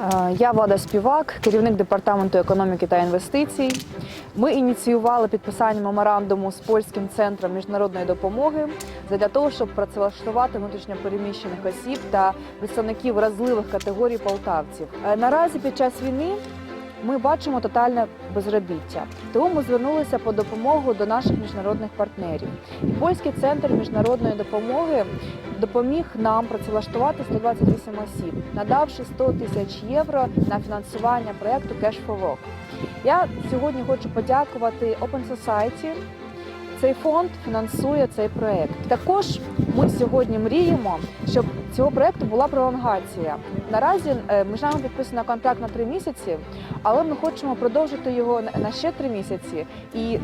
Е, Я Влада Співак, керівник департаменту економіки та інвестицій. Ми ініціювали підписання меморандуму з польським центром міжнародної допомоги для того, щоб працевлаштувати внутрішньопереміщених осіб та представників вразливих категорій полтавців. Е, Наразі під час війни ми бачимо тотальне безробіття. Тому ми звернулися по допомогу до наших міжнародних партнерів. І польський центр міжнародної допомоги допоміг нам працевлаштувати 128 осіб, надавши 100 тисяч євро на фінансування проєкту Cash for Work. Я сьогодні хочу подякувати Open Society. Цей фонд фінансує цей проєкт. Також ми сьогодні мріємо, щоб цього проєкту була пролонгація. Наразі е, між нами підписано контракт на три місяці, але ми хочемо продовжити його на- ще три місяці і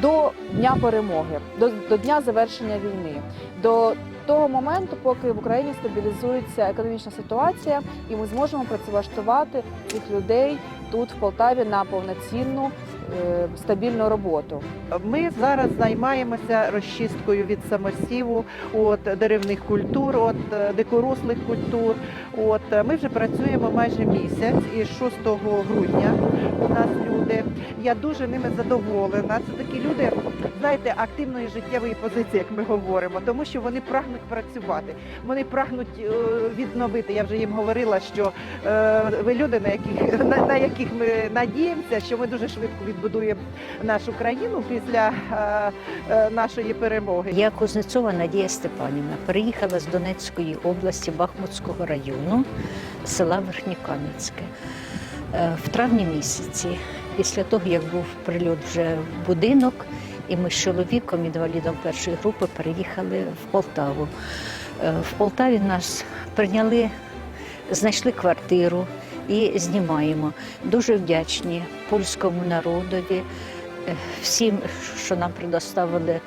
до дня перемоги, до, до дня завершення війни, до того моменту, поки в Україні стабілізується економічна ситуація, і ми зможемо працевлаштувати цих людей тут, в Полтаві, на повноцінну е, стабільну роботу. Ми зараз займаємося розчисткою від самосіву, от деревних культур, от е, дикорослих культур. От е, ми вже працюємо майже місяць, і 6 грудня у нас люди. Я дуже ними задоволена. Це такі люди, знаєте, активної життєвої позиції, як ми говоримо, тому що вони прагнуть працювати. Вони прагнуть е, відновити. Я вже їм говорила, що е, ви люди, на яких на, на яких ми надіємося, що ми дуже швидко відбудуємо нашу країну після е, е, нашої перемоги. Я Кузнецова Надія Степанівна переїхала з Донецької області Бахмутського району села Верхнікам'янське Е, в травні місяці, після того як був прильот вже в будинок, і ми з чоловіком, інвалідом першої групи, переїхали в Полтаву. В Полтаві нас прийняли, знайшли квартиру і знімаємо. Дуже вдячні польському народові, е, всім, що нам предоставили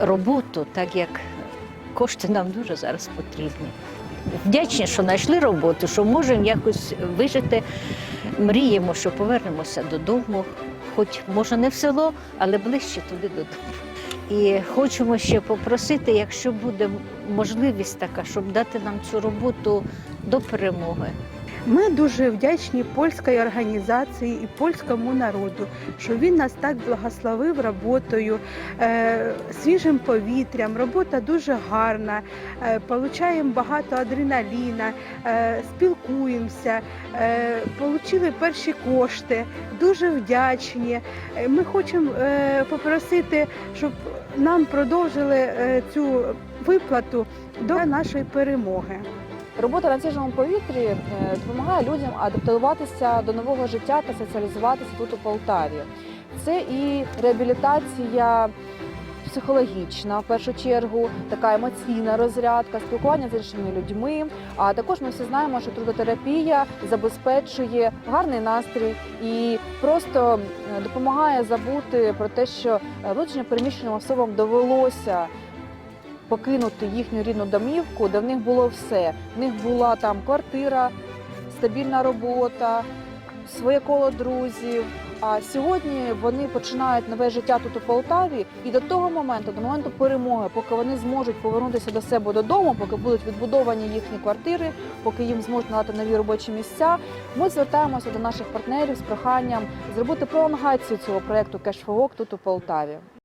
роботу, так як кошти нам дуже зараз потрібні. Вдячні, що знайшли роботу, що можемо якось вижити. Мріємо, що повернемося додому, хоч може не в село, але ближче туди додому. І хочемо ще попросити, якщо буде можливість така, щоб дати нам цю роботу до перемоги. Ми дуже вдячні польській організації і польському народу, що він нас так благословив роботою, е, свіжим повітрям. Робота дуже гарна, е, получаємо багато адреналіна, е, спілкуємося, отримали перші кошти. Дуже вдячні. Ми хочемо попросити, щоб нам продовжили цю виплату до нашої перемоги. Робота на свіжому повітрі е, допомагає людям адаптуватися до нового життя та соціалізуватися тут у Полтаві. Це і реабілітація психологічна, в першу чергу, така емоційна розрядка, спілкування з іншими людьми. А також ми всі знаємо, що трудотерапія забезпечує гарний настрій і просто е, допомагає забути про те, що е, внутрішньо переміщеним особам довелося покинути їхню рідну домівку, де в них було все. В них була там квартира, стабільна робота, своє коло друзів. А сьогодні вони починають нове життя тут у Полтаві, і до того моменту, до моменту перемоги, поки вони зможуть повернутися до себе додому, поки будуть відбудовані їхні квартири, поки їм зможуть надати нові робочі місця. Ми звертаємося до наших партнерів з проханням зробити пролонгацію цього проекту Work тут у Полтаві.